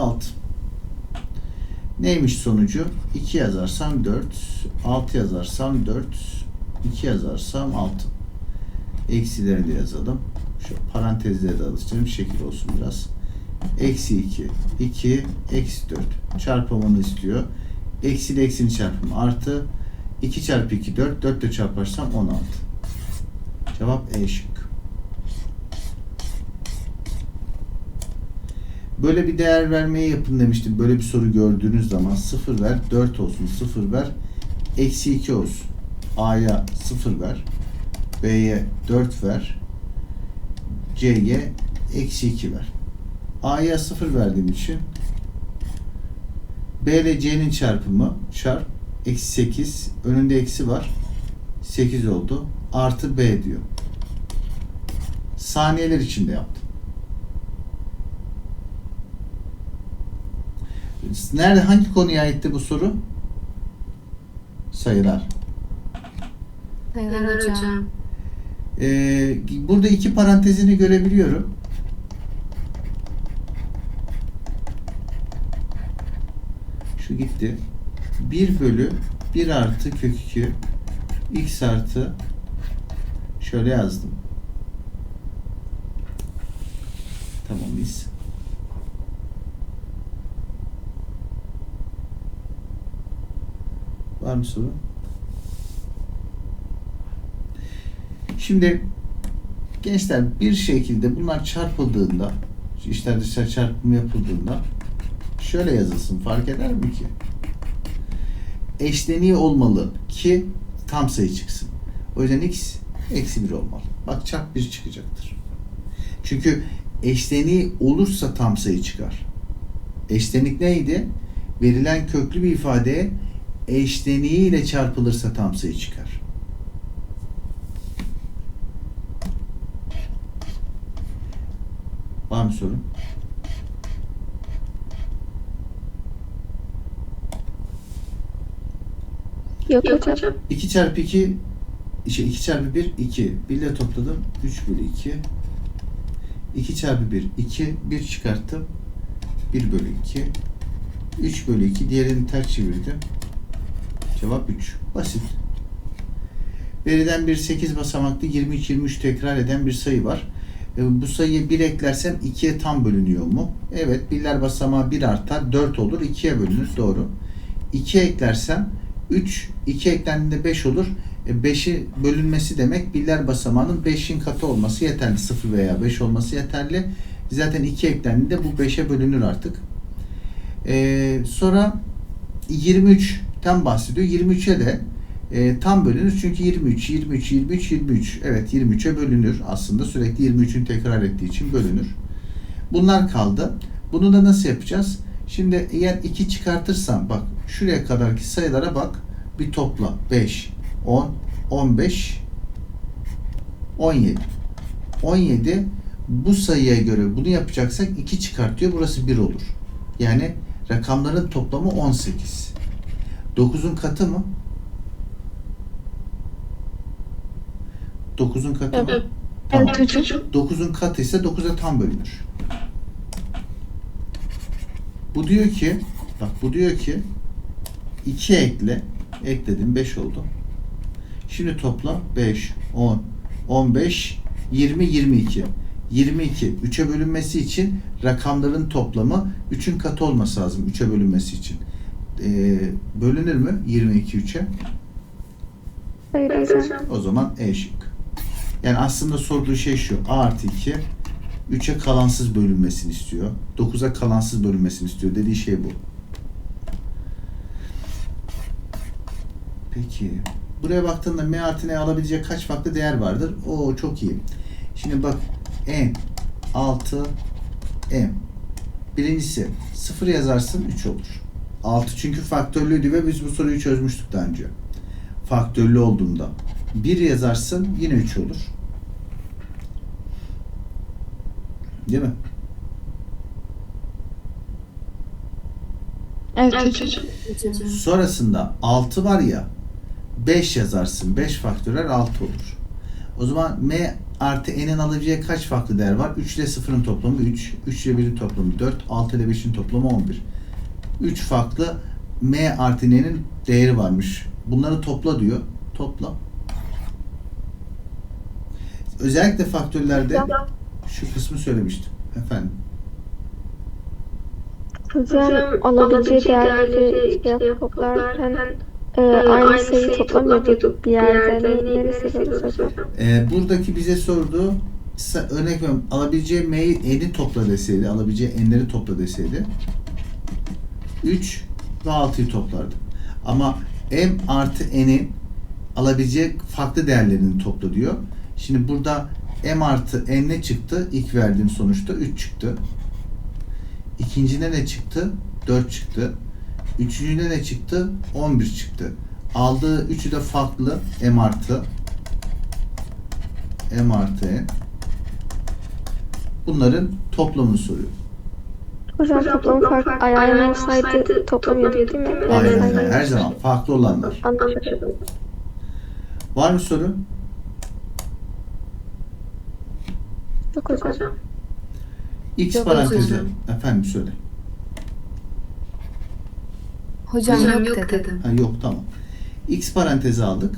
alt. Neymiş sonucu? 2 yazarsam 4, 6 yazarsam 4, 2 yazarsam 6. Eksilerini de yazalım. Şu parantezleri de alıştırayım. Şekil olsun biraz. Eksi 2, 2, eksi 4. Çarpımını istiyor. Eksi ile eksinin çarpımı artı 2 çarpı 2 4, 4 ile çarparsam 16. Cevap E şık. Böyle bir değer vermeye yapın demiştim. Böyle bir soru gördüğünüz zaman 0 ver, 4 olsun, 0 ver, eksi 2 olsun. A'ya 0 ver, B'ye 4 ver, C'ye eksi 2 ver. A'ya 0 verdiğim için B ile C'nin çarpımı çarp eksi 8 önünde eksi var 8 oldu artı B diyor. Saniyeler içinde yaptım. Nerede hangi konuya aitti bu soru? Sayılar. Sayılar hocam. Ee, burada iki parantezini görebiliyorum. Şu gitti. 1 bölü 1 artı kök 2 x artı şöyle yazdım. Tamam biz. Var mı soru? Şimdi gençler bir şekilde bunlar çarpıldığında işler dışarı çarpımı yapıldığında şöyle yazılsın fark eder mi ki? Eşleniği olmalı ki tam sayı çıksın. O yüzden x eksi 1 olmalı. Bak çarp 1 çıkacaktır. Çünkü eşleniği olursa tam sayı çıkar. Eşlenik neydi? Verilen köklü bir ifadeye eşleniği ile çarpılırsa tam sayı çıkar. Var mı sorun? Yok, Yok hocam. hocam. 2 çarpı 2 şey 2 çarpı 1 2. 1 ile topladım. 3 bölü 2. 2 çarpı 1 2. 1 çıkarttım. 1 bölü 2. 3 bölü 2. Diğerini ters çevirdim. Cevap 3. Basit. Veriden bir 8 basamaklı 23-23 tekrar eden bir sayı var. E, Bu sayıyı 1 eklersem 2'ye tam bölünüyor mu? Evet. Birler basamağı 1 artar. 4 olur. 2'ye bölünür. Doğru. 2 eklersem 3, 2 eklendiğinde 5 olur. 5'i bölünmesi demek birler basamağının 5'in katı olması yeterli. 0 veya 5 olması yeterli. Zaten 2 eklendiğinde bu 5'e bölünür artık. Ee, sonra 23'ten bahsediyor. 23'e de e, tam bölünür. Çünkü 23, 23, 23, 23. Evet 23'e bölünür. Aslında sürekli 23'ün tekrar ettiği için bölünür. Bunlar kaldı. Bunu da nasıl yapacağız? Şimdi eğer 2 çıkartırsam bak şuraya kadarki sayılara bak. Bir topla. 5, 10, 15, 17. 17 bu sayıya göre bunu yapacaksak 2 çıkartıyor. Burası 1 olur. Yani rakamların toplamı 18. 9'un katı mı? 9'un katı mı? Evet. Tamam. Evet hocam. 9'un katı ise 9'a tam bölünür. Bu diyor ki bak bu diyor ki 2 ekle ekledim 5 oldu. Şimdi topla 5, 10, 15, 20, 22. 22 3'e bölünmesi için rakamların toplamı 3'ün katı olması lazım 3'e bölünmesi için. Ee, bölünür mü 22 3'e? Hayır hocam. O zaman E şık. Yani aslında sorduğu şey şu. A artı 2 3'e kalansız bölünmesini istiyor. 9'a kalansız bölünmesini istiyor. Dediği şey bu. Peki. Buraya baktığında M artı N alabilecek kaç farklı değer vardır? Oo çok iyi. Şimdi bak M 6 M. Birincisi 0 yazarsın 3 olur. 6 çünkü faktörlüydü ve biz bu soruyu çözmüştük daha önce. Faktörlü olduğunda 1 yazarsın yine 3 olur. Değil mi? Evet Evet hocam. hocam. Sonrasında 6 var ya 5 yazarsın. 5 faktörel 6 olur. O zaman M artı n'in alabileceği kaç farklı değer var? 3 ile 0'ın toplamı 3, 3 ile 1'in toplamı 4, 6 ile 5'in toplamı 11. 3 farklı m artı n'nin değeri varmış. Bunları topla diyor. Topla. Özellikle faktörlerde şu kısmı söylemiştim. Efendim. Hocam alabileceği değerleri şey yap- toplarken e, aynı sayıyı toplamıyorduk. Bir yerde neresi hocam? Ee, buradaki bize sorduğu örnek veriyorum alabileceği m'yi n'i topla deseydi, alabileceği n'leri topla deseydi 3 ve 6'yı toplardı. Ama m artı n'in alabileceği farklı değerlerini topla diyor. Şimdi burada m artı n ne çıktı? İlk verdiğim sonuçta 3 çıktı. İkincide ne çıktı? 4 çıktı. Üçüncüde ne çıktı? 11 çıktı. Aldığı üçü de farklı m artı m artı n. Bunların toplamını soruyor. Hocam toplamı farklı ayağın olsaydı toplamıyorduk değil mi? Yani Aynen öyle. Her zaman farklı olanlar. Anlaşıldı. Var mı soru? Yok hocam. X Yok parantezi. hocam. Efendim söyle. Hocam, yok, dedim. Ha, yok tamam. X parantezi aldık.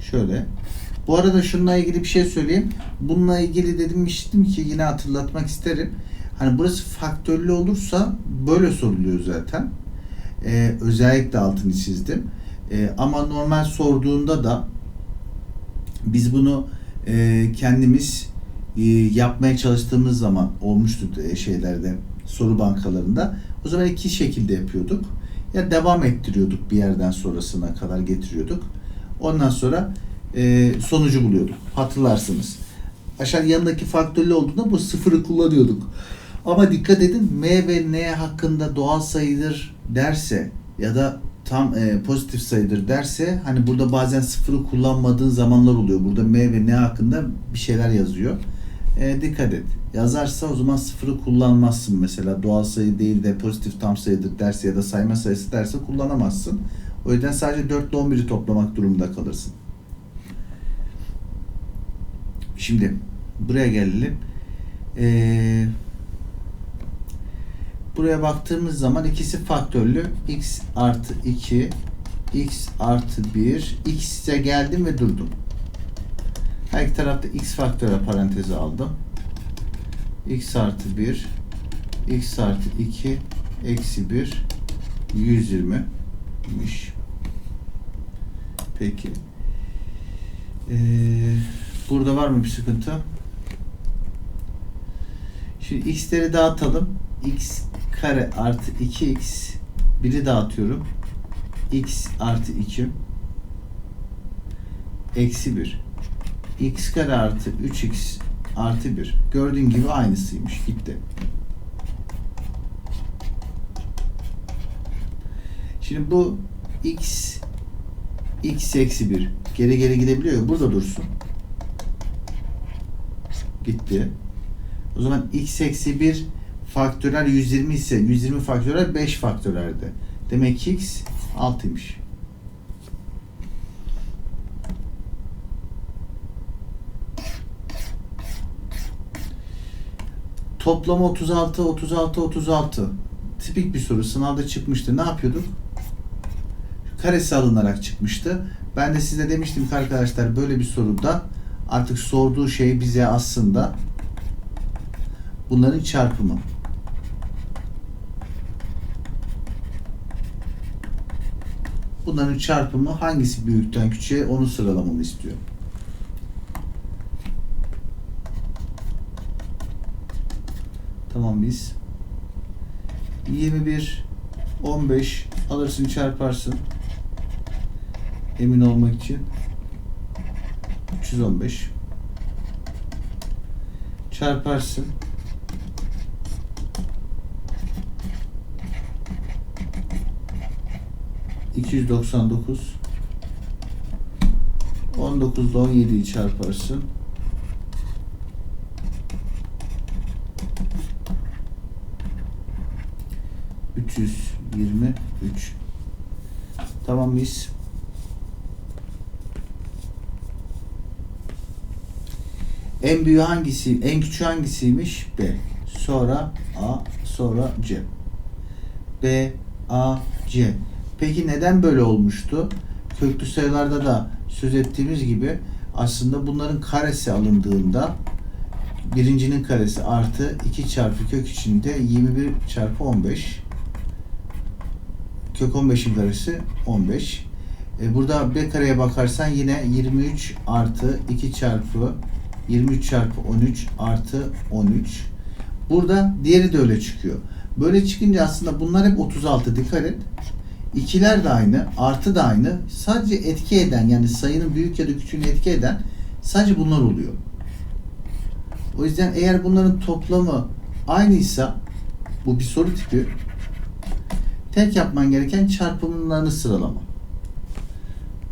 Şöyle. Bu arada şununla ilgili bir şey söyleyeyim. Bununla ilgili demiştim ki yine hatırlatmak isterim. Hani burası faktörlü olursa böyle soruluyor zaten. Ee, özellikle altını çizdim. Ee, ama normal sorduğunda da biz bunu e, kendimiz e, yapmaya çalıştığımız zaman olmuştu e, şeylerde soru bankalarında. O zaman iki şekilde yapıyorduk. Ya devam ettiriyorduk bir yerden sonrasına kadar getiriyorduk. Ondan sonra e, sonucu buluyorduk. Hatırlarsınız. Aşağı yanındaki faktörlü olduğunda bu sıfırı kullanıyorduk. Ama dikkat edin m ve n hakkında doğal sayıdır derse ya da tam e, pozitif sayıdır derse hani burada bazen sıfırı kullanmadığın zamanlar oluyor. Burada m ve n hakkında bir şeyler yazıyor. E, dikkat et. Yazarsa o zaman sıfırı kullanmazsın mesela. Doğal sayı değil de pozitif tam sayıdır derse ya da sayma sayısı derse kullanamazsın. O yüzden sadece 4 ile 11'i toplamak durumunda kalırsın. Şimdi buraya gelelim. Eee buraya baktığımız zaman ikisi faktörlü. x artı 2, x artı 1, x'e geldim ve durdum. Her iki tarafta x faktöre parantezi aldım. x artı 1, x artı 2, eksi 1, 120'miş. Peki. Ee, burada var mı bir sıkıntı? Şimdi x'leri dağıtalım. x kare artı 2x biri dağıtıyorum. x artı 2 eksi 1 x kare artı 3x artı 1 gördüğün gibi aynısıymış gitti. Şimdi bu x x eksi 1 geri geri gidebiliyor ya burada dursun. Gitti. O zaman x eksi 1 faktörel 120 ise 120 faktörel 5 faktörelde. Demek ki x 6'ymış. Toplam 36, 36, 36. Tipik bir soru. Sınavda çıkmıştı. Ne yapıyorduk? Karesi alınarak çıkmıştı. Ben de size demiştim ki arkadaşlar böyle bir soruda artık sorduğu şey bize aslında bunların çarpımı. Bunların çarpımı hangisi büyükten küçüğe onu sıralamamı istiyor. Tamam biz 21 15 alırsın çarparsın emin olmak için 315 çarparsın 299 19 ile 17'yi çarparsın. Üç yüz yirmi üç. Tamam mıyız? En büyüğü hangisi, en küçüğü hangisiymiş? B. Sonra A, sonra C. B, A, C. Peki neden böyle olmuştu? Köklü sayılarda da söz ettiğimiz gibi aslında bunların karesi alındığında birincinin karesi artı 2 çarpı kök içinde 21 çarpı 15 kök 15'in karesi 15 e, burada b kareye bakarsan yine 23 artı 2 çarpı 23 çarpı 13 artı 13 burada diğeri de öyle çıkıyor böyle çıkınca aslında bunlar hep 36 dikkat et İkiler de aynı, artı da aynı. Sadece etki eden yani sayının büyük ya da küçüğünü etki eden sadece bunlar oluyor. O yüzden eğer bunların toplamı aynıysa bu bir soru tipi. Tek yapman gereken çarpımlarını sıralama.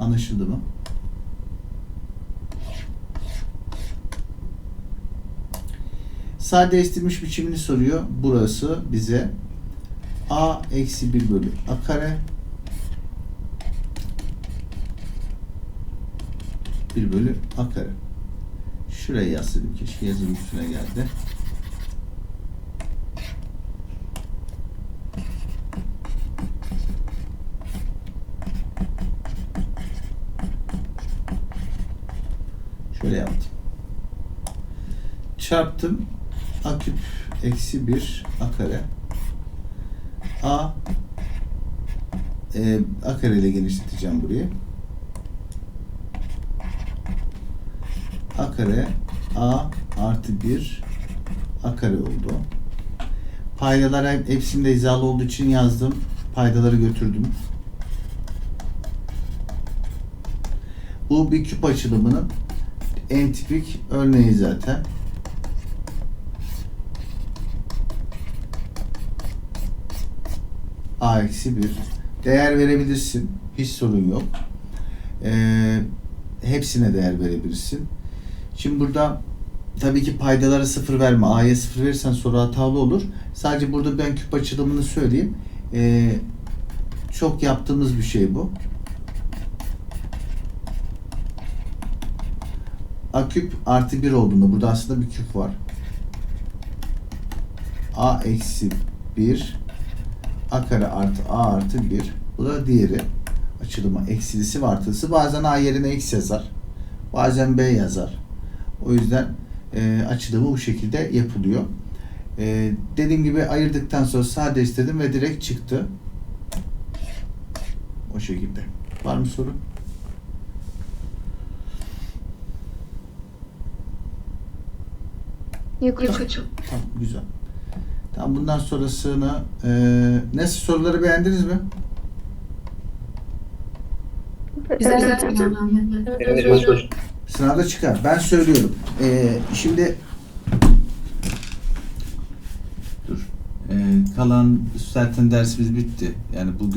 Anlaşıldı mı? Sadeleştirilmiş biçimini soruyor. Burası bize a eksi 1 bölü a kare 1 bölü a kare. Şuraya yazsaydım keşke yazım üstüne geldi. Şöyle yaptım. Çarptım. A küp eksi 1 a kare. A e, A kare ile genişleteceğim burayı. A kare A artı 1 A kare oldu. Paydalar hep- hepsinde hizalı olduğu için yazdım. Paydaları götürdüm. Bu bir küp açılımının en tipik örneği zaten. Eksi 1. Değer verebilirsin. Hiç sorun yok. Ee, hepsine değer verebilirsin. Şimdi burada tabii ki paydalara sıfır verme. A'ya sıfır verirsen soru hatalı olur. Sadece burada ben küp açılımını söyleyeyim. Ee, çok yaptığımız bir şey bu. A küp artı 1 olduğunda burada aslında bir küp var. A eksi 1 A kare artı A artı 1. Bu da diğeri. Açılımı eksilisi ve artısı. Bazen A yerine X yazar. Bazen B yazar. O yüzden e, açılımı bu şekilde yapılıyor. E, dediğim gibi ayırdıktan sonra sadeleştirdim ve direkt çıktı. O şekilde. Var mı soru? Yok hocam. Tamam güzel. Tamam bundan sonrasını e, nasıl soruları beğendiniz mi? Güzel. Evet hocam. Sınavda çıkar. Ben söylüyorum. Ee, şimdi dur. Ee, kalan zaten dersimiz bitti. Yani bugün